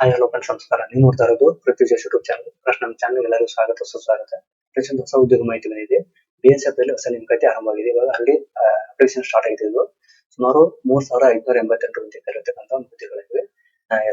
Hi hello friends ನಮಸ್ಕಾರ. ನೀವು ನೋಡ್ತಾ ಇರೋದು ಪೃಥ್ವಿ ಯೂಟ್ಯೂಬ್ ಚಾನಲ್ ಫಸ್ಟ್ ನಮ್ಮ ಚಾನಲ್ ಎಲ್ಲರಿಗೂ ಸ್ವಾಗತ, ಸುಸ್ವಾಗತ. ಫ್ರೆಂಡ್ಸ್ ಹೊಸ ಉದ್ಯೋಗ ಮಾಹಿತಿ ಬಂದಿದೆ. ಬಿ ಎಸ್ ಎಫ್ ಅಲ್ಲಿ ಹೊಸ ನೇಮಕಾತಿ ಆರಂಭವಾಗಿದೆ. ಇವಾಗ ಅಲ್ಲಿ ಅಪ್ಲಿಕೇಶನ್ ಸ್ಟಾರ್ಟ್ ಆಗಿದೆ ಇದು. ಸುಮಾರು ಮೂರ್ ಸಾವಿರ ಐದುನೂರ ಎಂಬತ್ತೆಂಟು ಹುದ್ದೆ ಕರೆಯತಕ್ಕಂಥ ಹುದ್ದೆಗಳಿವೆ.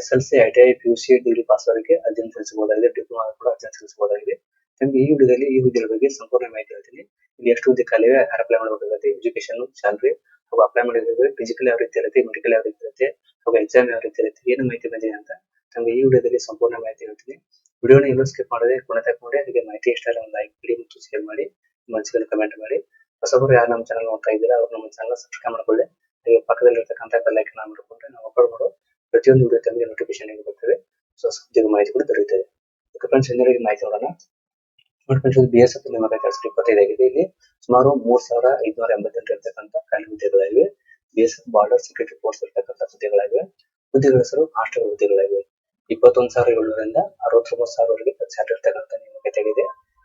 S L C I T I P U C degree pass ಅವರಿಗೆ ಅಧ್ಯಯನ ಸಲ್ಲಿಸಬಹುದಾಗಿದೆ. ಡಿಪ್ಲೊಮಾ ಕೂಡ ಅಧ್ಯಯನ ಸಲ್ಲಿಸಬಹುದಾಗಿದೆ. ನಿಮ್ಗೆ ಈ ವಿಡಿಯೋದಲ್ಲಿ ಈ ಹುದ್ದೆಗಳ ಬಗ್ಗೆ ಸಂಪೂರ್ಣ ಮಾಹಿತಿ ಹೇಳ್ತೀನಿ. ಇಲ್ಲಿ ಎಷ್ಟು ಹುದ್ದೆ ಖಾಲಿವೆ ಅಪ್ಲೈ ಮಾಡಬೇಕಾಗುತ್ತೆ ಎಜುಕೇಶನ್ ಸ್ಯಾಲರಿ ಹಾಗೂ ಅಪ್ಲೈ ಮಾಡಿದ್ರೆ ಫಿಸಿಕಲ್ ಯಾವ ರೀತಿ ಇರುತ್ತೆ ಮೆಡಿಕಲ್ ಯಾವ ರೀತಿ ಇರುತ್ತೆ, ಹಾಗೂ ಎಕ್ಸಾಮ್ ಯಾವ ರೀತಿ ಇರುತ್ತೆ, ಏನು ಮಾಹಿತಿ ಬಂದಿದೆ ಅಂತ ನಮ್ಗೆ ಈ ವಿಡಿಯೋದಲ್ಲಿ ಸಂಪೂರ್ಣ ಮಾಹಿತಿ ಹೇಳ್ತೀನಿ. ವಿಡಿಯೋನ ಎಲ್ಲೂ ಸ್ಕಿಪ್ ಮಾಡದೆ ಕೊನೆ ನೋಡಿ, ಹಾಗೆ ಮಾಹಿತಿ ಇಷ್ಟ ಒಂದು ಲೈಕ್ ಮಾಡಿ ಮತ್ತು ಶೇರ್ ಮಾಡಿ ಮನಸ್ಸಿಗೆ ಕಮೆಂಟ್ ಮಾಡಿ. ಹೊಸಬರು ಯಾರು ನಮ್ಮ ಚಾನಲ್ ನೋಡ್ತಾ ಇದ್ದೀರಾ, ಅವ್ರು ನಮ್ಮ ಚಾನಲ್ ಸಬ್ಸ್ಕ್ರೈಬ್ ಮಾಡ್ಕೊಳ್ಳಿ. ಹಾಗೆ ಪಕ್ಕದಲ್ಲಿ ಇರ್ತಕ್ಕಂಥ ಬೆಲ್ ಐಕನ್ ಮಾಡ್ಕೊಂಡ್ರೆ ನಾವು ಅಪ್ಲೋಡ್ ಮಾಡೋ ಪ್ರತಿಯೊಂದು ವಿಡಿಯೋ ತಮಗೆ ನೋಟಿಫಿಕೇಶನ್ ಆಗಿ ಬರ್ತವೆ ಸೊ ಉದ್ಯೋಗ ಮಾಹಿತಿ ಕೂಡ ದೊರೆಯುತ್ತದೆ. ಫ್ರೆಂಡ್ಸ್ ಇನ್ನೊಂದು ಮಾಹಿತಿ ನೋಡೋಣ. ನೋಡಿ ಫ್ರೆಂಡ್ಸ್ ಬಿ ಎಸ್ ಎಫ್ ನೇಮಕಾತಿ ಎರಡ್ ಇಪ್ಪತ್ತೈದಾಗಿದೆ ಇಲ್ಲಿ ಸುಮಾರು ಮೂರ್ ಸಾವಿರ ಐದುನೂರ ಎಂಬತ್ತೆಂಟು ಇರತಕ್ಕಂಥ ಖಾಲಿ ಹುದ್ದೆಗಳಿವೆ B S F border security force ಇರ್ತಕ್ಕಂಥ ಹುದ್ದೆಗಳಾಗಿವೆ. ಹುದ್ದೆಗಳ ಹೆಸರು ಹಾಸ್ಟೆಲ್ ಹುದ್ದೆಗಳಿವೆ ಇಪ್ಪತ್ತೊಂದು ಸಾವಿರ ಏಳ್ನೂರಿಂದ ಅರವತ್ತೊಂಬತ್ತು ಸಾವಿರವರೆಗೆ ಸ್ಯಾಲರಿ ಇರ್ತಕ್ಕಂಥ ನಿಮಗೆ ತೆಗೆದಿದೆ.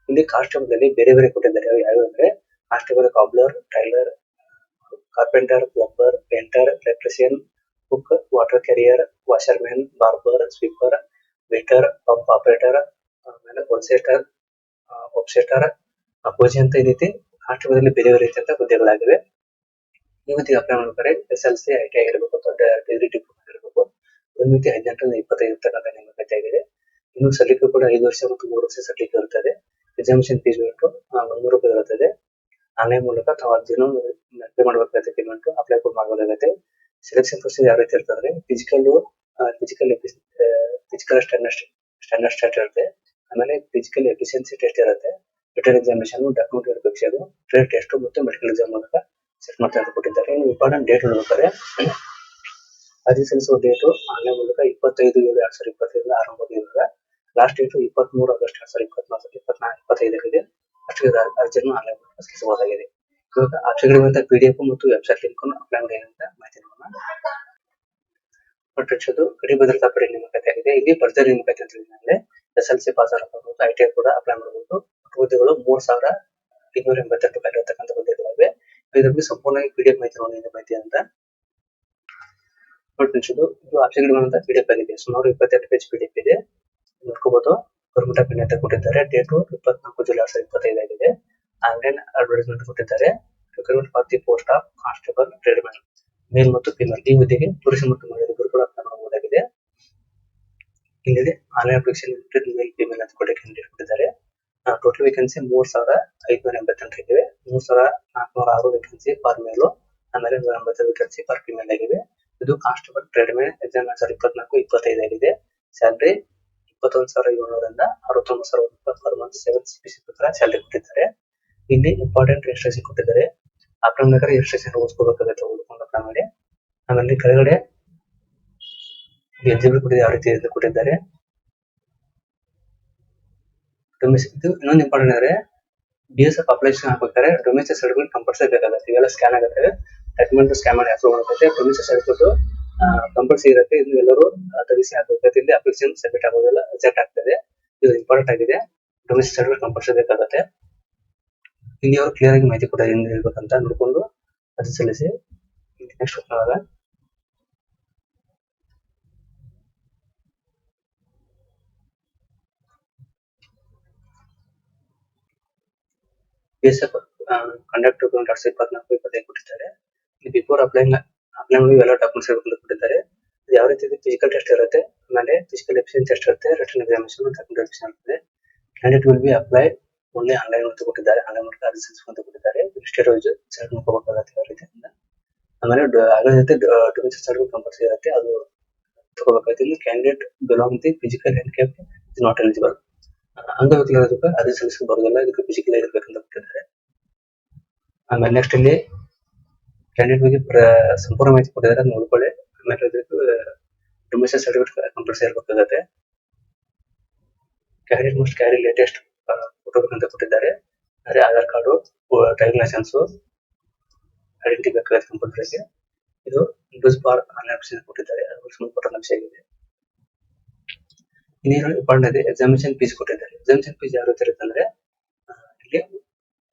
ಇಲ್ಲಿ ಕಾಸ್ಟ್ಯೂಮ್ದಲ್ಲಿ ಬೇರೆ ಬೇರೆ ಕೊಟ್ಟಿದ್ದಾರೆ. ಅವು ಯಾವ್ಯಾವ ಅಂದ್ರೆ constable cobbler tailor carpenter plumber painter electrician cook water carrier washerman barber sweeper waiter pump operator ಆಮೇಲೆ ಒನ್ಸೆಟರ್ ಒಬ್ಸೆಟರ್ ಅಪೋಜಿ ಅಂತ ಈ ರೀತಿ ಬೇರೆ ಬೇರೆ ರೀತಿಯಂತ ಹುದ್ದೆಗಳಾಗಿವೆ. ಹುದ್ದೆಗೆ ಅಪ್ಲೈ ಮಾಡ್ಬೇಕಾದ್ರೆ S L C I T ಆಗಿರ್ಬೇಕು ಅಥವಾ ಡಿಗ್ರಿ ಡಿಪ್ಲೊಮಾ ಮಿತಿ ಹದಿನೆಂಟರಿಂದ ಇಪ್ಪತ್ತೈದು ತನಕ ನೇಮಕಾತಿ ಆಗಿದೆ ಇನ್ನು ಸಲ್ಲಿಕೆ ಕೂಡ ಐದು ವರ್ಷ ಮತ್ತು ಮೂರು ವರ್ಷ ಸಲ್ಲಿಕೆ ಇರುತ್ತದೆ ಎಕ್ಸಾಮಿಷನ್ ಫೀಸ್ ಬಿಟ್ಟು ಮುನ್ನೂರು ರೂಪಾಯಿ ಇರುತ್ತದೆ ಆನ್ಲೈನ್ ಮೂಲಕ ತಾವು ಅರ್ಜಿಯನ್ನು ಪೇ ಮಾಡಬೇಕಾಗುತ್ತೆ ಪೇಮೆಂಟ್ ಅಪ್ಲೈ ಕೂಡ ಮಾಡಬೇಕಾಗುತ್ತೆ. ಸೆಲೆಕ್ಷನ್ ಪ್ರೊಸೀಜರ್ ಯಾವ ರೀತಿ ಇರ್ತದೆ physical physical physical standard standard start ಇರುತ್ತೆ. ಆಮೇಲೆ ಫಿಸಿಕಲ್ ಎಫಿಷಿಯನ್ಸಿ ಟೆಸ್ಟ್ ಇರುತ್ತೆ. Return examination document verification trade test ಮತ್ತು ಮೆಡಿಕಲ್ ಎಕ್ಸಾಮ್ ಮೂಲಕ ಸೆಟ್ ಮಾಡ್ತಾ ಕೊಟ್ಟಿದ್ದಾರೆ. ಇನ್ನು ಇಂಪಾರ್ಟೆಂಟ್ ಡೇಟ್ ನೋಡ್ಬೇಕಾದ್ರೆ ಅರ್ಜಿ ಸಲ್ಲಿಸುವ ಡೇಟು ಆನ್ಲೈನ್ ಮೂಲಕ ಇಪ್ಪತ್ತೈದು ಏಳು ಎರಡ್ ಸಾವಿರದ ಇಪ್ಪತ್ತೈದರಿಂದ ಆರಂಭವಾಗಿರುವಾಗ ಲಾಸ್ಟ್ ಡೇಟ್ ಇಪ್ಪತ್ಮೂರು ಆಗಸ್ಟ್ ಎರಡ್ ಸಾವಿರದ ಇಪ್ಪತ್ನಾಲ್ಕು ಇಪ್ಪತ್ನಾಲ್ಕು ಇಪ್ಪತ್ತೈದರಿಗೆ ಅಷ್ಟೇ ಅರ್ಜಿಯನ್ನು ಆನ್ಲೈನ್ ಮೂಲಕ ಸಲ್ಲಿಸಬಹುದಾಗಿದೆ. ಇವಾಗ ಆಚೆಗಳಿರುವಂತ ಪಿ ಡಿ ಎಫ್ ಮತ್ತು ವೆಬ್ಸೈಟ್ ಲಿಂಕ್ ಅಪ್ಲೈ ಮಾಹಿತಿ ನೋಡೋಣ ಗಡಿ ಭದ್ರತಾ ಪಡೆ ನೇಮಕಾತಿ ಆಗಿದೆ. ಇಲ್ಲಿ ಭರ್ಜರಿ ನೇಮಕಾತಿ ಅಂತ ಹೇಳಿದ್ರೆ ಎಸ್ ಎಲ್ ಸಿ ಪಾಸ್ ಆಗಬಹುದು ಐ ಟಿ ಐ ಕೂಡ ಅಪ್ಲೈ ಮಾಡಬಹುದು. ಹುದ್ದೆಗಳು ಮೂರ್ ಸಾವಿರ ಇನ್ನೂರ ಎಂಬತ್ತೆಂಟು ಕಲಿರತಕ್ಕಂಥ ಹುದ್ದೆಗಳಿವೆ ಇದರಲ್ಲಿ ಸಂಪೂರ್ಣವಾಗಿ ಪಿ ಡಿ ಎಫ್ ಮಾಹಿತಿ ಮಾಹಿತಿ ಅಂತ ನೋಡಿ ಇದು ಇದು ಅಂತ ಪಿ ಡಿ ಎಫ್ ಆಗಿದೆ. ಸುಮಾರು ಇಪ್ಪತ್ತೆರಡು ಪೇಜ್ ಪಿ ಡಿ ಎಫ್ ಇದೆ. ನೋಡ್ಕೋಬಹುದು ಗೌರ್ಮೆಂಟ್ ಆಫ್ ಇಂಡಿಯಾ ಅಂತ ಕೊಟ್ಟಿದ್ದಾರೆ ಡೇಟು ಇಪ್ಪತ್ನಾಲ್ಕು ಜುಲೈ ಸಾವಿರದ ಇಪ್ಪತ್ತೈದು ಆಗಿದೆ. ಆನ್ಲೈನ್ ಅಡ್ವರ್ಟೈಸ್ಮೆಂಟ್ ಕೊಟ್ಟಿದ್ದಾರೆ. Recruitment for post of constable tradesman male ಮತ್ತು ಫಿಮೇಲ್ ಈ ಹುದ್ದೆಗೆ ಪುರುಷ ಮತ್ತು ಮಹಿಳೆಯರಿಗೂ ಕೂಡ ಅಪ್ಲೈ ಮಾಡಬಹುದಾಗಿದೆ ಇಲ್ಲಿ ಆನ್ಲೈನ್ ಅಪ್ಲಿಕೇಶನ್ ಮೇಲ್ ಫಿಮೇಲ್ ಅಂತ ಕೊಟ್ಟು ಕ್ಯಾಂಡಿಡೇಟ್ ಕೊಟ್ಟಿದ್ದಾರೆ. ಟೋಟಲ್ ವೇಕೆನ್ಸಿ ಮೂರ್ ಸಾವಿರ ಐದುನೂರ ಎಂಬತ್ತೆಂಟು ಇವೆ ಮೂರ್ ಸಾವಿರ ನಾಲ್ಕುನೂರ ಆರು ವೇಕೆನ್ಸಿ ಫಾರ್ ಮೇಲು ಆಮೇಲೆ ನೂರ ಎಂಬತ್ತು ವೇಕೆನ್ಸಿ ಫಾರ್ ಫಿಮೇಲ್ ಆಗಿವೆ ಇದು ಕಾನ್ಸ್ಟೇಬಲ್ ಟ್ರೇಡ್ ಮೇಲೆ ಎಕ್ಸಾಮ್ ಎರಡ್ ಸಾವಿರದ ಇಪ್ಪತ್ನಾಲ್ಕು ಇಪ್ಪತ್ತೈದು ಆಗಿದೆ ಸ್ಯಾಲರಿ ಇಪ್ಪತ್ತೊಂದು ಸಾವಿರ ಏಳ್ನೂರಿಂದ ಅರವತ್ತೊಂಬತ್ತು ಸಾವಿರ ಪರ್ ಮಂತ್ ಸೆವೆನ್ ಸ್ಪೆಸಿ ಪ್ರಕಾರ ಸ್ಯಾಲರಿ ಕೊಟ್ಟಿದ್ದಾರೆ. ಇಲ್ಲಿ ಇಂಪಾರ್ಟೆಂಟ್ ರಿಜಿಸ್ಟ್ರೇಷನ್ ಕೊಟ್ಟಿದ್ದಾರೆ. ಅಕ್ರಮ ನಗರ ರಿಜಿಸ್ಟ್ರೇಷನ್ ಓದಿಸ್ಕೋಬೇಕಾಗುತ್ತೆ ಓದ್ಕೊಂಡು ಅಕ್ರಮ ಮಾಡಿ ಆಮೇಲೆ ಕೆಳಗಡೆ ಎಲಿಜಿಬಲ್ ಕೊಟ್ಟಿದ್ದಾರೆ ಯಾವ ರೀತಿ ಕೊಟ್ಟಿದ್ದಾರೆ. ಇದು ಇನ್ನೊಂದು ಇಂಪಾರ್ಟೆಂಟ್ ಅಂದ್ರೆ ಬಿ ಎಸ್ ಎಫ್ ಅಪ್ಲಿಕೇಶನ್ ಹಾಕ್ಬೇಕಾದ್ರೆ ಡೊಮೆಸ್ಟಿಕ್ ಸರ್ಟಿಫಿಕೇಟ್ ಕಂಪಲ್ಸರಿ ಬೇಕಾಗುತ್ತೆ. ಇವೆಲ್ಲ ಸ್ಕ್ಯಾನ್ ಆಗುತ್ತೆ. ಡಾಕ್ಯುಮೆಂಟ್ ಸ್ಕ್ಯಾನ್ ಮಾಡಿ ಅಪ್ಲೋಡ್ ಆಗುತ್ತೆ ಪ್ರೊಮಿಸಸ್ ಸರ್ಟಿಫಿಕೇಟ್ ಕಂಪಲ್ಸರಿ ಇರುತ್ತೆ. ಇದು ಎಲ್ಲರೂ ತರಿಸಿ ಹಾಕಬೇಕು ಇಲ್ಲಿ ಅಪ್ಲಿಕೇಶನ್ ಸಬ್ಮಿಟ್ ಆಗೋದಿಲ್ಲ. ರಿಜೆಕ್ಟ್ ಆಗ್ತದೆ. ಇದು ಇಂಪಾರ್ಟೆಂಟ್ ಆಗಿದೆ. ಡೊಮೆಸ್ಟಿಕ್ ಸರ್ಟಿಫಿಕೇಟ್ ಕಂಪಲ್ಸರಿ ಬೇಕಾಗುತ್ತೆ. ಇಲ್ಲಿ ಅವರು ಕ್ಲಿಯರ್ ಆಗಿ ಮಾಹಿತಿ ಕೊಡೋದು ಏನು ಹೇಳ್ಬೇಕಂತ ನೋಡ್ಕೊಂಡು ಅರ್ಜಿ ಸಲ್ಲಿಸಿ. ನೆಕ್ಸ್ಟ್ ಹೋಗುವಾಗ ಬಿ ಎಸ್ ಎಫ್ ಕಂಡಕ್ಟರ್ ಇಪ್ಪತ್ನಾಲ್ಕು, ಇಪ್ಪತ್ತೈದು ಕೊಟ್ಟಿದ್ದಾರೆ. ಬಿಫೋರ್ ಅಪ್ಲೈಂಗ್ ಅಪ್ಲೈಂಗ್ ಎಲ್ಲ ಡಾಕ್ಯುಮೆಂಟ್ಸ್ ಇರಬೇಕು ಅಂತ ಕೊಟ್ಟಿದ್ದಾರೆ. ಇದು ಯಾವ ರೀತಿ ಫಿಸಿಕಲ್ ಟೆಸ್ಟ್ ಇರುತ್ತೆ. ಆಮೇಲೆ ಫಿಸಿಕಲ್ ಎಫಿಷಿಯನ್ ಟೆಸ್ಟ್ ಇರುತ್ತೆ. ರಿಟರ್ನ್ ಎಕ್ಸಾಮಿನೇಷನ್ ಇರುತ್ತೆ. Candidate will be apply only online ಅಂತ ಕೊಟ್ಟಿದ್ದಾರೆ. ಆನ್ಲೈನ್ ಮೂಲಕ ಅರ್ಜಿ ಸಲ್ಲಿಸುವಂತ ಕೊಟ್ಟಿದ್ದಾರೆ. ಸ್ಟೇಟ್ ವೈಸ್ ಸೆಲೆಕ್ಟ್ ಯಾವ ರೀತಿ ಆಮೇಲೆ ಅದರ ಜೊತೆ ಡೊಮೆಸ್ಟಿಕ್ ಸರ್ವಿಸ್ ಕಂಪಲ್ಸರಿ ಇರುತ್ತೆ. ಅದು ತಗೋಬೇಕಾಗುತ್ತೆ. ಇಲ್ಲಿ candidate belong the physical handicap is not eligible ಅಂಗವಿಕಲರಿಗೆ ಅರ್ಜಿ ಸಲ್ಲಿಸಕ್ಕೆ ಬರೋದಿಲ್ಲ ಇದಕ್ಕೆ ಫಿಸಿಕಲ್ ಇರಬೇಕಂತ ಕೊಟ್ಟಿದ್ದಾರೆ. ಆಮೇಲೆ ನೆಕ್ಸ್ಟ್ ಇಲ್ಲಿ ಕ್ಯಾಂಡಿಡೇಟ್ ಬಗ್ಗೆ ಸಂಪೂರ್ಣ ಮಾಹಿತಿ ಕೊಟ್ಟಿದ್ದಾರೆ ನೋಡ್ಕೊಳ್ಳಿ. ಆಮೇಲೆ ಡೊಮೆಸ್ಟಿಕ್ ಸರ್ಟಿಫಿಕೇಟ್ ಕಂಪಲ್ಸರಿ ಇರಬೇಕಾಗುತ್ತೆ. Candidate most carry latest photo ಬೇಕಂತ ಕೊಟ್ಟಿದ್ದಾರೆ. ಅದೇ Aadhaar card driving licence identity ಬೇಕಾಗುತ್ತೆ ಕಂಪಲ್ಸರಿಗೆ ಇದು ಯೂಸ್ ಬಾರ್ ಆನ್ಲೈನ್ ಕೊಟ್ಟಿದ್ದಾರೆ. ಸಂಬಂಧಪಟ್ಟ ನಕ್ಷೆ ಆಗಿದೆ. ಇನ್ನೇನು ಇಂಪಾರ್ಟೆಂಟ್ ಇದೆ ಎಕ್ಸಾಮಿನೇಷನ್ ಫೀಸ್ ಕೊಟ್ಟಿದ್ದಾರೆ. ಎಕ್ಸಾಮಿನೇಷನ್ ಫೀಸ್ ಯಾವ ರೀತಿ ಇರುತ್ತೆ ಅಂದ್ರೆ ಇಲ್ಲಿ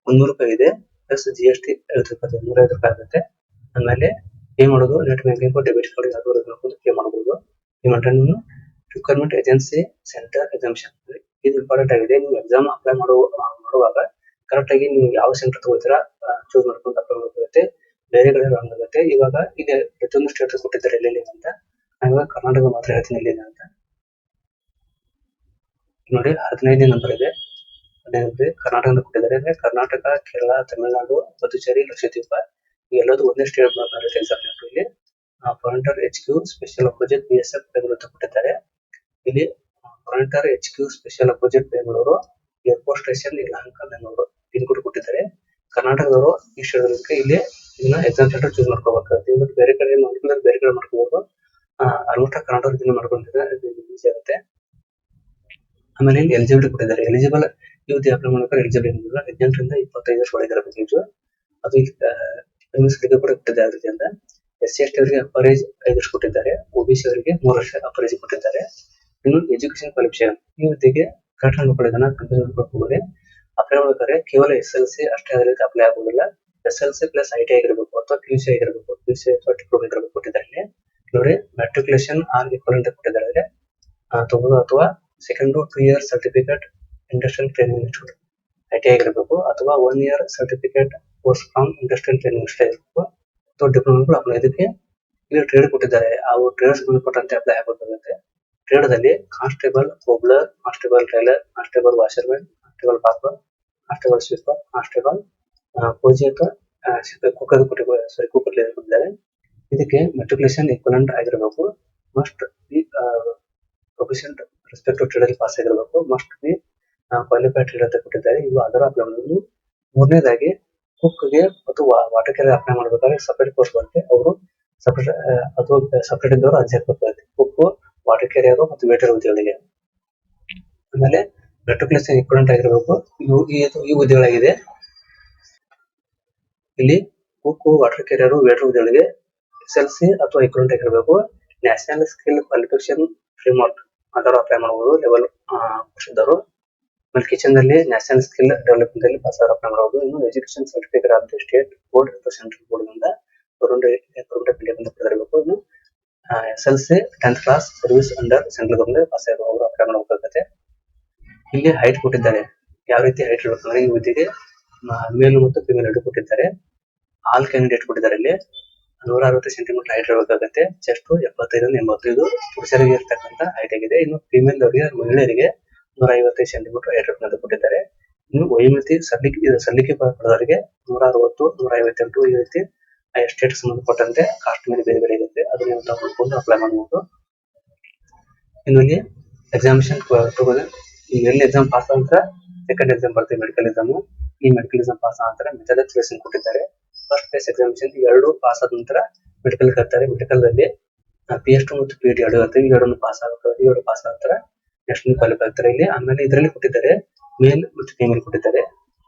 ಮುನ್ನೂರು ರೂಪಾಯಿ ಇದೆ ಪ್ಲಸ್ ಜಿ ಎಸ್ ಟಿ ಐವತ್ತು ರೂಪಾಯಿ ನೂರ ಐವತ್ತು ರೂಪಾಯಿ ಆಗುತ್ತೆ. ಆಮೇಲೆ ಪೇ ಮಾಡೋದು ನೆಟ್ ಬ್ಯಾಂಕಿಂಗ್ ಡೆಬಿಟ್ ಕಾರ್ಡ್ ಯಾವ್ದು ನೋಡ್ಕೊಂಡು ಪೇ ಮಾಡಬಹುದು ಪೇಮೆಂಟ್ ಅನ್ನು ರಿಕ್ವೈರ್ಮೆಂಟ್ ಏಜೆನ್ಸಿ ಸೆಂಟರ್ ಎಕ್ಸಾಮಿಷನ್ ಇದು ಇಂಪಾರ್ಟೆಂಟ್ ಆಗಿದೆ. ನೀವು ಎಕ್ಸಾಮ್ ಅಪ್ಲೈ ಮಾಡುವ, ಮಾಡುವಾಗ ಕರೆಕ್ಟ್ ಆಗಿ ನೀವು ಯಾವ ಸೆಂಟರ್ ತಗೋತೀರಾ ಚೂಸ್ ಮಾಡ್ಕೊಂಡು ಅಪ್ಲೈ ಮಾಡಬೇಕಾಗುತ್ತೆ ಬೇರೆ ಕಡೆ ಆಗುತ್ತೆ. ಇವಾಗ ಇದೆ ಪ್ರತಿಯೊಂದು ಸ್ಟೇಟ್ ಕೊಟ್ಟಿದ್ದಾರೆ, ಎಲ್ಲೆಲ್ಲಿ ಅಂತ. ಇವಾಗ ಕರ್ನಾಟಕ ಮಾತ್ರ ಹೇಳ್ತೀನಿ, ಎಲ್ಲಿದೆ ಅಂತ. ನೋಡಿ, ಹದಿನೈದನೇ ನಂಬರ್ ಇದೆ. ಹದಿನೈದು ಕರ್ನಾಟಕದ ಕೊಟ್ಟಿದ್ದಾರೆ. ಅಂದ್ರೆ ಕರ್ನಾಟಕ, ಕೇರಳ, ತಮಿಳುನಾಡು, ಪುದುಚೇರಿ, ಲಕ್ಷದ್ವೀಪ ಎಲ್ಲದೂ ಒಂದೇ ಸ್ಟೇಟ್ ಎಕ್ಸಾಮ್ ಇಲ್ಲಿ pointer H Q special opposite B S F Bengaluru ಅಂತ ಕೊಟ್ಟಿದ್ದಾರೆ. ಇಲ್ಲಿ pointer H Q special opposite Bengaluru airport station Yelahanka Bengaluru pin code ಕೊಟ್ಟಿದ್ದಾರೆ. ಕರ್ನಾಟಕದವರು ಈ ಇಲ್ಲಿ ಇದನ್ನ ಎಕ್ಸಾಮ್ ಸೆಂಟರ್ ಚೂಸ್ ಮಾಡ್ಕೋಬೇಕಾಗುತ್ತೆ ಬಟ್ ಬೇರೆ ಕಡೆ ಮಾಡ್ಕೊಂಡ್ರೆ ಬೇರೆ ಕಡೆ ಮಾಡ್ಕೋಬಹುದು ಆಲ್ಮೋಸ್ಟ್ ಕರ್ನಾಟಕ ಇದನ್ನ ಮಾಡ್ಕೊಂಡಿದ್ರೆ ಈಸಿ ಆಗುತ್ತೆ. ಆಮೇಲೆ ಇಲ್ಲಿ ಎಲಿಜಿಬಿಲಿಟಿ ಕೊಟ್ಟಿದ್ದಾರೆ. ಎಲಿಜಿಬಲ್ ಯುವತಿ ಅಪ್ಲೈ ಮಾಡ್ಬೇಕಾದ್ರೆ ಎಲಿಜಿಬಲ್ ಹದಿನೆಂಟರಿಂದ ಇಪ್ಪತ್ತೈದು ವರ್ಷ ಒಳಗಿರಬೇಕು ಅದು ಇಲ್ಲಿ ಬರುತ್ತದೆ ಕೊಟ್ಟಿದ್ದಾರೆ ಯಾವ ರೀತಿ ಅಂತ ಎಸ್ ಸಿ ಎಸ್ ಟಿ ಅವರಿಗೆ ಅಪರೇಜ್ ಐದು ವರ್ಷ ಕೊಟ್ಟಿದ್ದಾರೆ ಒಬಿಸಿ ಅವರಿಗೆ ಮೂರು ವರ್ಷ ಅಪರೇಜ್ ಕೊಟ್ಟಿದ್ದಾರೆ. ಇನ್ನು ಎಜುಕೇಶನ್ ಕ್ವಾಲಿಫಿಕೇಶನ್ ಈ ಹುದ್ದೆಗೆ ಅಪ್ಲೈ ಮಾಡ್ಬೇಕಾದ್ರೆ ಕೇವಲ ಎಸ್ ಎಲ್ ಸಿ ಅಷ್ಟೇ ಅದಕ್ಕೆ apply L C plus I T ಆಗಿರಬೇಕು ಅಥವಾ ಪಿ ಯು ಸಿ ಆಗಿರಬೇಕು ಪಿ ಯು ಸಿ ಅಥವಾ ಡಿಪ್ಲೊಮಾ ಆಗಿರಬೇಕು ಕೊಟ್ಟಿದ್ದಾರೆ ನೋಡಿ ಮೆಟ್ರಿಕ್ಯುಲೇಷನ್ ಆರ್ ಅಂತ ಕೊಟ್ಟಿದ್ದಾರೆ ತಗೋದು ಅಥವಾ second two year certificate industrial training institute I T ಆಗಿರಬೇಕು ಅಥವಾ one year certificate course from industrial training institute ಇರಬೇಕು ಡಿಪ್ಲೊಮಾ ಅಪ್ಲೈ ಇದಕ್ಕೆ ಇಲ್ಲಿ ಟ್ರೇಡ್ ಕೊಟ್ಟಿದ್ದಾರೆ. ಆ ಟ್ರೇಡ್ಸ್ ಸಂಬಂಧಪಟ್ಟಂತೆ ಅಪ್ಲೈ ಆಗಬೇಕಾಗುತ್ತೆ ಟ್ರೇಡ್ ದಲ್ಲಿ constable cobbler constable tailor constable washerman constable barber constable sweeper constable ಕೋಜಿ ಅಥವಾ ಕುಕ್ಕರ್ ಸಾರಿ ಕುಕ್ಕರ್ ಕೊಟ್ಟಿದ್ದಾರೆ. ಇದಕ್ಕೆ ಮೆಟ್ರಿಕುಲೇಷನ್ ಇಕ್ವಲೆಂಟ್ ಆಗಿರಬೇಕು. Must be profession respect trade ಅಲ್ಲಿ ಪಾಸ್ ಆಗಿರಬೇಕು. ಮಸ್ಟ್ ಬಿ ಕ್ವಾಲಿಫೈಡ್ ಟ್ರೇಡ್ ಅಂತ ಕೊಟ್ಟಿದ್ದಾರೆ. ಇವು ಅದರ ಅಪ್ಲೈ ಮಾಡೋದು ಮೂರನೇದಾಗಿ ಕುಕ್ಗೆ ಮತ್ತು ವಾಟರ್ ಕ್ಯಾರಿಯರ್ ಅಪ್ಲೈ ಮಾಡಬೇಕಾದ್ರೆ ಸಪರೇಟ್ ಕೋರ್ಸ್ ಬರುತ್ತೆ. ಅವರು ಸಪರೇಟ್ ಅದು ಸಪರೇಟ್ ಇದ್ದವರು ಅರ್ಜಿ ಹಾಕಬೇಕಾಗುತ್ತೆ ಕುಕ್ ವಾಟರ್ ಕ್ಯಾರಿಯರ್ ಮತ್ತು ವೇಟರ್ ಹುದ್ದೆಗಳಿಗೆ ಆಮೇಲೆ ಮೆಟ್ರಿಕ್ಯುಲೇಷನ್ ಇಕ್ವಲೆಂಟ್ ಆಗಿರಬೇಕು. ಇವು, ಈ ಹುದ್ದೆಗಳಾಗಿದೆ ಇಲ್ಲಿ ಕುಕ್ ವಾಟರ್ ಕ್ಯಾರಿಯರ್ ವೇಟರ್ ಹುದ್ದೆಗಳಿಗೆ ಎಸ್ ಎಲ್ ಸಿ ಅಥವಾ ಇಕ್ವಲೆಂಟ್ ಆಗಿರಬೇಕು. National skill qualification framework ಅದರ ಅಪ್ಲೈ ಮಾಡಬಹುದು ಲೆವೆಲ್ ಇದ್ದವರು. ಕಿಚನ್ನಲ್ಲಿ ನ್ಯಾಷನಲ್ ಸ್ಕಿಲ್ ಡೆವಲಪ್ಮೆಂಟ್ ಅಲ್ಲಿ ಅಪ್ಲೈ ಮಾಡಬಹುದು ಇನ್ನು education certificate of the state board ಅಥವಾ ಸೆಂಟ್ರಲ್ ಬೋರ್ಡ್ನಿಂದ ಇರಬೇಕು ಇನ್ನು S L C tenth class service under central government pass ಆಗಿರೋ ಅವರು ಅಪ್ಲೈ ಮಾಡಬೇಕಾಗುತ್ತೆ ಇಲ್ಲಿ ಹೈಟ್ ಕೊಟ್ಟಿದ್ದಾರೆ. ಯಾವ ರೀತಿ ಹೈಟ್ ಇರಬೇಕಂದ್ರೆ ಈ ಹುದ್ದೆಗೆ ಮೇಲ್ ಮತ್ತು ಫಿಮೇಲ್ ಎರಡು ಕೊಟ್ಟಿದ್ದಾರೆ. ಆಲ್ ಕ್ಯಾಂಡಿಡೇಟ್ ಕೊಟ್ಟಿದ್ದಾರೆ ಇಲ್ಲಿ. ನೂರ ಅರವತ್ತು ಸೆಂಟಿಮೀಟರ್ ಹೈಟ್ ಇರಬೇಕಾಗುತ್ತೆ. ಚೆಸ್ಟ್ ಎಪ್ಪತ್ತೈದರಿಂದ ಎಂಬತ್ತೈದು ಪುರುಷರಿಗೆ ಇರತಕ್ಕಂತ ಹೈಟ್ ಆಗಿದೆ. ಇನ್ನು ಫಿಮೇಲ್ ಅವರಿಗೆ ಮಹಿಳೆಯರಿಗೆ ನೂರ ಐವತ್ತೈದು ಸೆಂಟಿಮೀಟರ್ ಎರಡು ಅಂತ ಕೊಟ್ಟಿದ್ದಾರೆ. ಇನ್ನು ವೈಮಿತಿ ಸಲ್ಲಿಕೆ ಸಲ್ಲಿಕೆ ಪಡೆದವರಿಗೆ ನೂರ ಅರವತ್ತು ನೂರ ಐವತ್ತೆಂಟು ಈ ರೀತಿ ಸ್ಟೇಟ್ ಸಂಬಂಧಪಟ್ಟಂತೆ ಕಾಸ್ಟ್ ಮೇಲೆ ಬೇರೆ ಬೇರೆ ಇರುತ್ತೆ. ಅದನ್ನ ನೀವು ತಗೊಂಡು ಅಪ್ಲೈ ಮಾಡಬಹುದು ಇನ್ನು ಇಲ್ಲಿ ಎಕ್ಸಾಮಿಷನ್ ಎಲ್ಲಿ ಎಕ್ಸಾಮ್ ಪಾಸ್ ನಂತರ ಸೆಕೆಂಡ್ ಎಕ್ಸಾಮ್ ಬರ್ತದೆ ಮೆಡಿಕಲ್ ಎಕ್ಸಾಮ್ ಈ ಮೆಡಿಕಲ್ ಎಕ್ಸಾಮ್ ಪಾಸ್ ನಂತರ ಮೆಥಡ್ ಸೆಲೆಕ್ಷನ್ ಕೊಟ್ಟಿದ್ದಾರೆ. ಫಸ್ಟ್ ಪ್ಲೇಸ್ ಎಕ್ಸಾಮಿಷನ್ ಎರಡು ಪಾಸ್ ಆದ ನಂತರ ಮೆಡಿಕಲ್ ಕರ್ತಾರೆ. ಮೆಡಿಕಲ್ ಅಲ್ಲಿ ಪಿ ಎಸ್ ಟು ಮತ್ತು ಪಿ ಡಿ ಎರಡು ಇರುತ್ತೆ. ಈ ಎರಡನ್ನು ಪಾಸ್ ಆಗುತ್ತೆ. ಎರಡು ಪಾಸ್ ಆಗ್ತಾರೆ ನೆಕ್ಸ್ಟ್ ಕ್ವಾಲಿಫೈ ಆಗ್ತಾರೆ ಇಲ್ಲಿ. ಆಮೇಲೆ ಇದರಲ್ಲಿ ಕೊಟ್ಟಿದ್ದಾರೆ, ಮೇಲ್ ಮತ್ತು ಫೀಮೇಲ್ ಕೊಟ್ಟಿದ್ದಾರೆ.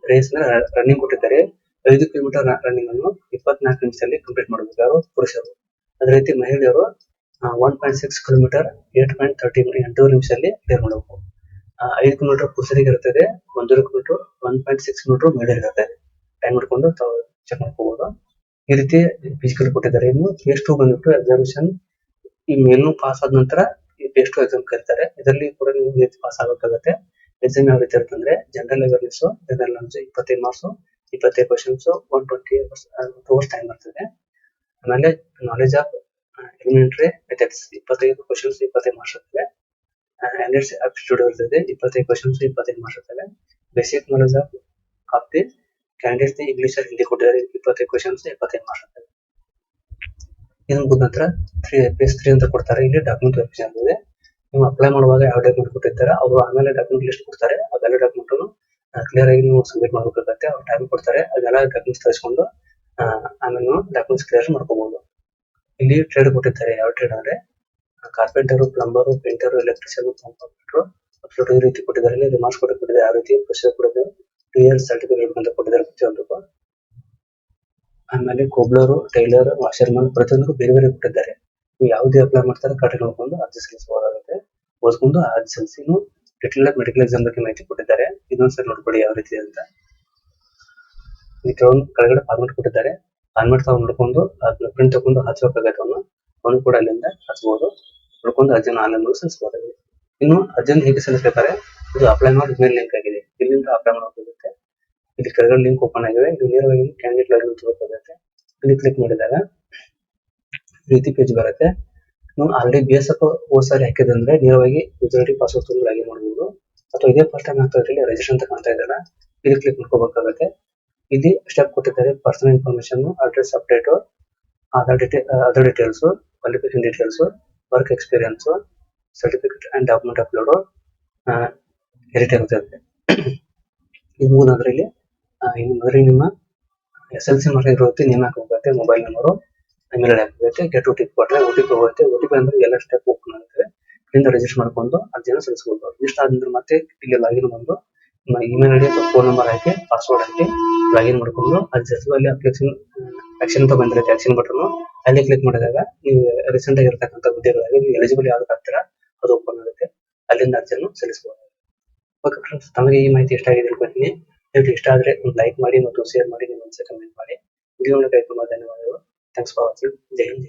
ರೇಸ್ ರನ್ನಿಂಗ್ ಕೊಟ್ಟಿದ್ದಾರೆ. ಐದು ಕಿಲೋಮೀಟರ್ ರನ್ನಿಂಗ್ ಅನ್ನು ಇಪ್ಪತ್ನಾಲ್ಕು ನಿಮಿಷದಲ್ಲಿ ಕಂಪ್ಲೀಟ್ ಮಾಡಬೇಕು. ಯಾರು? ಪುರುಷರು. ಅದೇ ರೀತಿ ಮಹಿಳೆಯರು one point six kilometre eight point thirty ಎಂಟು ನಿಮಿಷದಲ್ಲಿ ಕ್ಲಿಯರ್ ಮಾಡಬೇಕು. ಐದು ಕಿಲೋಮೀಟರ್ ಪುರುಷರಿಗೆ ಇರ್ತದೆ ಒಂದೂವರೆ kilometre one point six kilometre ಮಹಿಳೆಯರಿಗೆ ಇರ್ತದೆ ಟೈಮ್ ಮಾಡ್ಕೊಂಡು ತಾವು ಚೆಕ್ ಮಾಡ್ಕೋಬಹುದು ಈ ರೀತಿ ಫಿಸಿಕಲ್ ಕೊಟ್ಟಿದ್ದಾರೆ. ಇನ್ನು ಫೇಸ್ ಟು ಬಂದ್ಬಿಟ್ಟು ಎಕ್ಸಾಮಿಷನ್ ಈ ಮೇಲ್ನು ಪಾಸ್ ಆದ ನಂತರ ಈ ಫೇಸ್ ಟು ಎಕ್ಸಾಮ್ ಕರೀತಾರೆ. ಇದರಲ್ಲಿ ಕೂಡ ನೀವು ಪಾಸ್ ಆಗಬೇಕಾಗುತ್ತೆ. ಎಕ್ಸಾಮ್ ಯಾವ ರೀತಿ ಇರುತ್ತಂದ್ರೆ ಜನರಲ್ ಅವೇರ್ನೆಸ್ ಜನರಲ್ ನಾಲೆಜ್ ಇಪ್ಪತ್ತೈದು ಮಾರ್ಕ್ಸ್ ಇಪ್ಪತ್ತೈದು questions one twenty hours time ಬರ್ತದೆ. ಆಮೇಲೆ ನಾಲೆಜ್ ಆಫ್ ಎಲಿಮೆಂಟರಿ ಮೆಥಡ್ಸ್ ಇಪ್ಪತ್ತೈದು ಕ್ವಶನ್ಸ್ ಇಪ್ಪತ್ತೈದು ಮಾರ್ಕ್ಸ್ ಇರ್ತದೆ ಹ್ಯಾಂಡ್ರೆಡ್ಸ್ ಆಪ್ಟಿಟ್ಯೂಡ್ ಇರ್ತದೆ, ಇಪ್ಪತ್ತೈದು ಕ್ವಶನ್ಸ್ ಇಪ್ಪತ್ತೈದು ಮಾರ್ಕ್ಸ್ ಇರ್ತದೆ basic knowledge of of the candidate English Hindi ಕೊಟ್ಟಿದ್ದಾರೆ, ಇಪ್ಪತ್ತೈದು ಕ್ವಶನ್ಸ್ ಇಪ್ಪತ್ತೈದು ಮಾರ್ಕ್ಸ್ ಇರ್ತದೆ ಇದನ್ನ ಬಂದ ನಂತರ ತ್ರೀ ಪೇಸ್ ತ್ರೀ ಅಂತ ಕೊಡ್ತಾರೆ. ಇಲ್ಲಿ ಡಾಕ್ಯುಮೆಂಟ್ ವೆರಿಫಿಕೇಶನ್ ಇದೆ. ನೀವು ಅಪ್ಲೈ ಮಾಡುವಾಗ ಯಾವ ಡಾಕ್ಯುಮೆಂಟ್ ಕೊಟ್ಟಿರ್ತಾರೆ, ಅವರು ಆಮೇಲೆ ಡಾಕ್ಯುಮೆಂಟ್ ಲಿಸ್ಟ್ ಕೊಡ್ತಾರೆ. ಅದೆಲ್ಲ ಡಾಕ್ಯುಮೆಂಟ್ ಕ್ಲಿಯರ್ ಆಗಿ ನೀವು ಸಬ್ಮಿಟ್ ಮಾಡಬೇಕಾಗುತ್ತೆ. ಅವ್ರು ಟೈಮ್ ಕೊಡ್ತಾರೆ. ಅದೆಲ್ಲ ಡಾಕ್ಯುಮೆಂಟ್ಸ್ ತರಿಸ್ಕೊಂಡು ಆಮೇಲೆ ನೀವು ಡಾಕ್ಯುಮೆಂಟ್ಸ್ ಕ್ಲಿಯರ್ ಮಾಡ್ಕೋಬಹುದು ಇಲ್ಲಿ ಟ್ರೇಡ್ ಕೊಟ್ಟಿರ್ತಾರೆ. ಯಾವ ಟ್ರೇಡ್ ಅಂದ್ರೆ carpenter plumber painter electrician compounder upload ಈ ರೀತಿ ಕೊಟ್ಟಿದ್ದಾರೆ. ಇಲ್ಲಿ ಮಾರ್ಕ್ಸ್ ಕೊಟ್ಟಿದ್ದಾರೆ ಯಾವ ರೀತಿ ಪ್ರೊಸೀಜರ್ ಕೊಟ್ಟಿದ್ದಾರೆ ಟೂ ಇಯರ್ಸ್ ಸರ್ಟಿಫಿಕೇಟ್ ಅಂತ ಕೊಟ್ಟಿದ್ದಾರೆ ಪ್ರತಿಯೊಂದಕ್ಕೂ. ಆಮೇಲೆ ಕೊಬ್ಳರು ಟೈಲರ್ ವಾಷರ್ಮನ್ ಪ್ರತಿಯೊಂದಕ್ಕೂ ಬೇರೆ ಬೇರೆ ಕೊಟ್ಟಿದ್ದಾರೆ. ನೀವು ಯಾವುದೇ ಅಪ್ಲೈ ಮಾಡ್ತಾರೆ ಕರೆಕ್ಟ್ ನೋಡ್ಕೊಂಡು ಅರ್ಜಿ ಸಲ್ಲಿಸಬಹುದಾಗುತ್ತೆ ಓದ್ಕೊಂಡು ಅರ್ಜಿ ಸಲ್ಲಿಸಿ ಡಿಟೇಲ್ ಆಗಿ ಮೆಡಿಕಲ್ ಎಕ್ಸಾಮ್ ಬಗ್ಗೆ ಮಾಹಿತಿ ಕೊಟ್ಟಿದ್ದಾರೆ. ಇದೊಂದ್ಸರಿ ನೋಡ್ಕೊಳ್ಳಿ ಯಾವ ರೀತಿ ಅಂತ. ಕೆಲವೊಂದು ಕೆಳಗಡೆ ಫಾರ್ಮೆಟ್ ಕೊಟ್ಟಿದ್ದಾರೆ. ಫಾರ್ಮೆಟ್ ತಾವು ನೋಡ್ಕೊಂಡು ಅದನ್ನ ಪ್ರಿಂಟ್ ತಗೊಂಡು ಹಚ್ಚಬೇಕಾಗತ್ತೆ ಅವನು. ಅವನು ಕೂಡ ಅಲ್ಲಿಂದ ಹಚ್ಚಬಹುದು ನೋಡ್ಕೊಂಡು ಅರ್ಜಿನ ಆನ್ಲೈನ್ ಸಲ್ಲಿಸಬಹುದಾಗಿದೆ ಇನ್ನು ಅರ್ಜಿನ ಹೇಗೆ ಸಲ್ಲಿಸಬೇಕಾದ್ರೆ ಇದು ಅಪ್ಲೈ ಮಾಡಿ ಲಿಂಕ್ ಆಗಿದೆ. ಇಲ್ಲಿಂದ ಅಪ್ಲೈ ಮಾಡಬೇಕಾಗುತ್ತೆ ಇಲ್ಲಿ ಕೆಳಗಡೆ ಲಿಂಕ್ ಓಪನ್ ಆಗಿದೆ ನೀವು ನೇರವಾಗಿ ಕ್ಯಾಂಡಿಡೇಟ್ ಲಾಗಿನ್ ತಗೋಬೇಕಾಗುತ್ತೆ ಇಲ್ಲಿ ಕ್ಲಿಕ್ ಮಾಡಿದಾಗ ರೀತಿ ಪೇಜ್ ಬರುತ್ತೆ. ನೀವು already B S F O sorry ಹಾಕಿದ್ರೆ ನೇರವಾಗಿ ಯೂಸರ್ ಐಡಿ ಪಾಸ್ವರ್ಡ್ ತುಂಬ ಲಾಗಿನ್ ಮಾಡಬಹುದು ಅಥವಾ ಇದೇ ಫಸ್ಟ್ ಟೈಮ್ ಆಗ್ತಾ ಇರಲಿ ರಿಜಿಸ್ಟ್ರೇಷನ್ ಅಂತ ಕಾಣ್ತಾ ಇದೆಯಲ್ಲ, ಇಲ್ಲಿ ಕ್ಲಿಕ್ ಮಾಡ್ಕೋಬೇಕಾಗುತ್ತೆ. ಇಲ್ಲಿ ಸ್ಟೆಪ್ ಕೊಟ್ಟಿದ್ದಾರೆ personal information address update Aadhaar detail other details qualification details work experience certificate and document upload edit ಆಗುತ್ತೆ. ಇದು ಮುಗಿದ್ರೆ ಇಲ್ಲಿ ಮೊದಲಿಗೆ ನಿಮ್ಮ ಎಸ್ ಎಲ್ ಸಿ ಮಾರ್ಕ್ ಇರುತ್ತೆ ನೇಮ್ ಹೋಗುತ್ತೆ ಮೊಬೈಲ್ ನಂಬರು ಇಮೇಲ್ ಹಾಕಬೇಕು ಗೆಟ್ ಒ ಟಿ ಪಿ ಕೊಟ್ಟರೆ ಒ ಟಿ ಪಿ ಹೋಗುತ್ತೆ. ಒ ಟಿ ಪಿ ಅಂದ್ರೆ ಎಲ್ಲ ಸ್ಟೆಪ್ ಓಪನ್ ಆಗುತ್ತೆ. ಇಲ್ಲಿಂದ ರಿಜಿಸ್ಟರ್ ಮಾಡ್ಕೊಂಡು ಅರ್ಜಿನ ಸಲ್ಲಿಸಬಹುದು ರಿಜಿಸ್ಟರ್ ಆದ್ಮೇಲೆ ಮತ್ತೆ ಇಲ್ಲಿ ಲಾಗಿನ್ ಬಂದು ನಿಮ್ಮ ಇಮೇಲ್ ಐಡಿ ಫೋನ್ ನಂಬರ್ ಹಾಕಿ ಪಾಸ್ವರ್ಡ್ ಹಾಕಿ ಲಾಗಿನ್ ಮಾಡ್ಕೊಂಡು ಅರ್ಜಿ. ಅಲ್ಲಿ ಅಪ್ಲಿಕೇಶನ್ ಆಕ್ಷನ್ ಅಂತ ಬಂದಿರುತ್ತೆ ಆಕ್ಷನ್ ಬಟನ್ ಅಲ್ಲಿ ಕ್ಲಿಕ್ ಮಾಡಿದಾಗ ನೀವು ರೀಸೆಂಟ್ ಆಗಿ ಆಗಿರ್ತಕ್ಕಂಥ ಹುದ್ದೆಗಳಾಗಿ ನೀವು ಎಲಿಜಿಬಲ್ ಯಾವ್ದು ಆಗ್ತೀರಾ ಅದು ಓಪನ್ ಆಗುತ್ತೆ. ಅಲ್ಲಿಂದ ಅರ್ಜಿಯನ್ನು ಸಲ್ಲಿಸಬಹುದು ಓಕೆ ಫ್ರೆಂಡ್ಸ್ ತಮಗೆ ಈ ಮಾಹಿತಿ ಇಷ್ಟ ಆಗಿದೆ ಅನ್ಕೊಳ್ತೀನಿ ನಿಮಗೆ ಇಷ್ಟ ಆದ್ರೆ ಒಂದು ಲೈಕ್ ಮಾಡಿ ಮತ್ತು ಶೇರ್ ಮಾಡಿ ನಿಮ್ಮ ಕಮೆಂಟ್ ಮಾಡಿ ವಿಡಿಯೋನ ಕೈ ತುಂಬ ಧನ್ಯವಾದಗಳು thanks for watching Jai Hind.